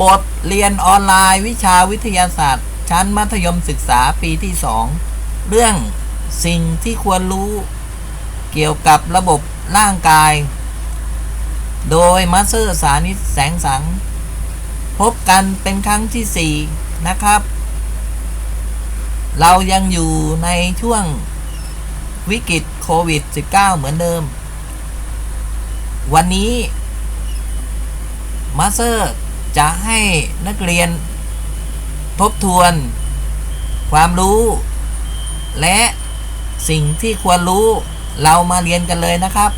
บทเรียนออนไลน์วิชาวิทยาศาสตร์ ชั้นมัธยมศึกษาปีที่ 2 เรื่องสิ่งที่ควรรู้เกี่ยวกับระบบร่างกาย โดยมาสเตอร์สานิตแสงสัง พบกันเป็นครั้งที่ 4 นะครับ เรายังอยู่ในช่วงวิกฤตโควิด -19 เหมือนเดิม วันนี้มาสเตอร์ จะให้นักเรียนทบทวน ความรู้ และสิ่งที่ควรรู้เรามาเรียนกันเลยนะครับ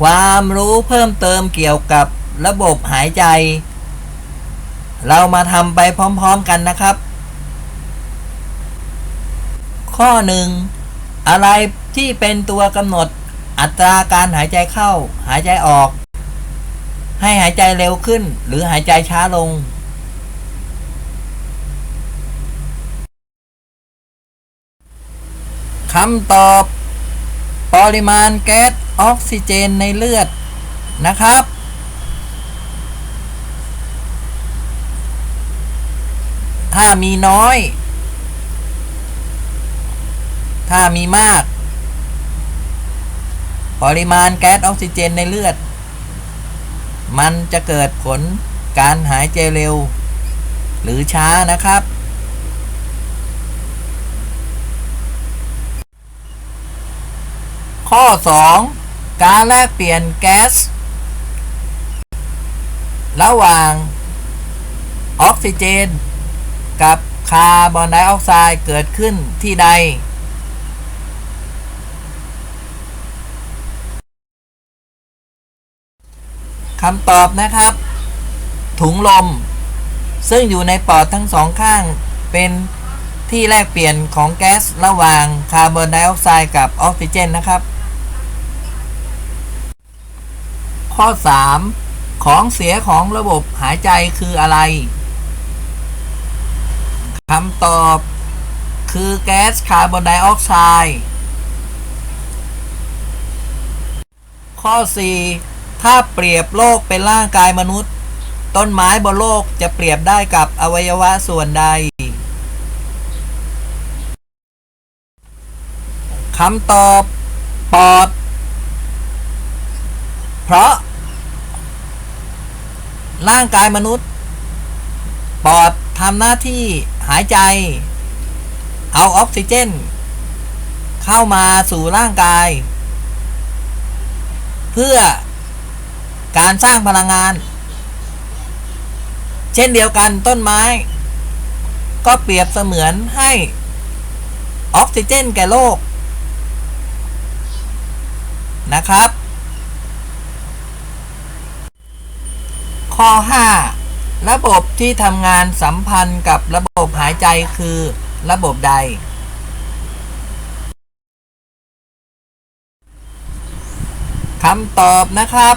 ความรู้เพิ่มเติมเกี่ยวกับระบบหายใจ เรามาทำไปพร้อมๆกันนะครับ ข้อหนึ่งอะไรที่เป็นตัวกำหนดอัตราการหายใจเข้า หายใจออก ให้หายใจเร็วขึ้น หรือหายใจช้าลง คำตอบ ปริมาณแก๊สออกซิเจนในเลือดนะครับ ถ้ามีน้อย ถ้ามีมาก ปริมาณแก๊สออกซิเจนในเลือด มันจะเกิดผลการหายใจเร็ว หรือช้านะครับ ข้อ 2 การแลกเปลี่ยนแก๊ส ระหว่าง ออกซิเจน กับคาร์บอนไดออกไซด์เกิดขึ้นที่ใด คำตอบนะครับ ถุงลม ซึ่งอยู่ในปอดทั้งสองข้าง เป็นที่แลกเปลี่ยนของแก๊สระหว่างคาร์บอนไดออกไซด์กับออกซิเจนนะครับ ข้อ 3 ของเสียของระบบหายใจคืออะไรคำตอบคือแก๊สคาร์บอนไดออกไซด์ข้อ 4 ถ้าเปรียบโลกเป็นร่างกายมนุษย์ ต้นไม้บนโลกจะเปรียบได้กับอวัยวะส่วนใดคำตอบปอด เพราะ ร่างกายมนุษย์ ปอดทำหน้าที่หายใจ เอาออกซิเจน เข้ามาสู่ร่างกาย เพื่อ การสร้างพลังงาน เช่นเดียวกันต้นไม้ ก็เปรียบเสมือนให้ออกซิเจนแก่โลก นะครับ ข้อ 5 ระบบที่ทำงานสัมพันธ์กับระบบหายใจคือระบบใด คำตอบนะครับ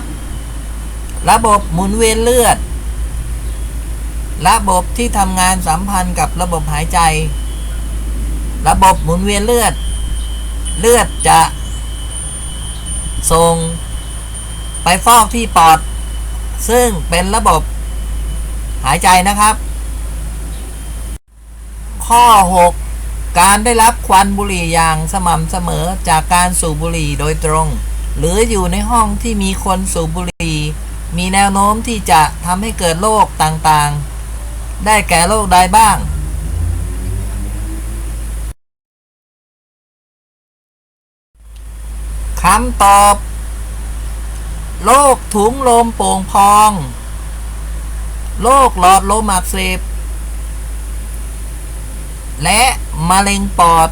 ระบบหมุนเวียนเลือด ระบบที่ทำงานสัมพันธ์กับระบบหายใจ ระบบหมุนเวียนเลือด เลือดจะส่งไปฟอกที่ปอด ซึ่งเป็นระบบหายใจนะครับ ข้อ 6 การได้รับควันบุหรี่อย่างสม่ำเสมอจากการสูบบุหรี่โดยตรง หรืออยู่ในห้องที่มีคนสูบบุหรี่ มีแนวโน้มที่จะทำให้เกิดโรคต่างๆ ได้แก่โรคใดบ้าง คำตอบโรคถุงลมโป่งพอง โรคหลอดลมอักเสบ และมะเร็งปอด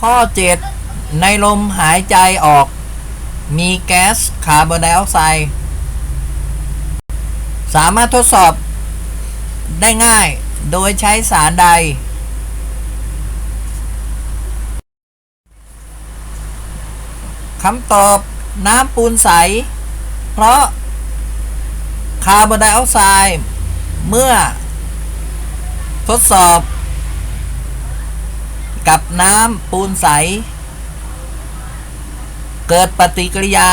ข้อ 7 ในลมหายใจออก มีแก๊สคาร์บอนไดออกไซด์สามารถทดสอบได้ง่ายโดยใช้สารใด คำตอบน้ำปูนใส เพราะคาร์บอนไดออกไซด์เมื่อทดสอบกับน้ำปูนใส เกิดปฏิกิริยา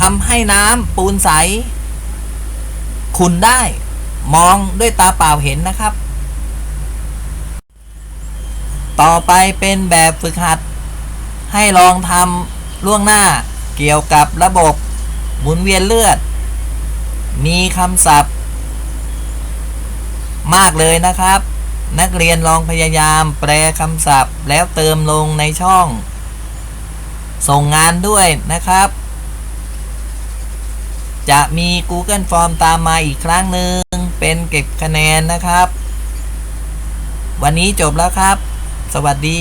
ทำให้น้ำปูนใสขุนได้มองด้วยตาเปล่าเห็นนะครับ ต่อไปเป็นแบบฝึกหัด ให้ลองทำล่วงหน้าเกี่ยวกับระบบหมุนเวียนเลือด มีคำศัพท์ มากเลยนะครับ นักเรียนลองพยายามแปลคำศัพท์แล้วเติมลงในช่อง ส่งงานด้วยนะครับ จะมี Google Form ตามมาอีกครั้งหนึ่งเป็นเก็บคะแนนนะครับ วันนี้จบแล้วครับ สวัสดี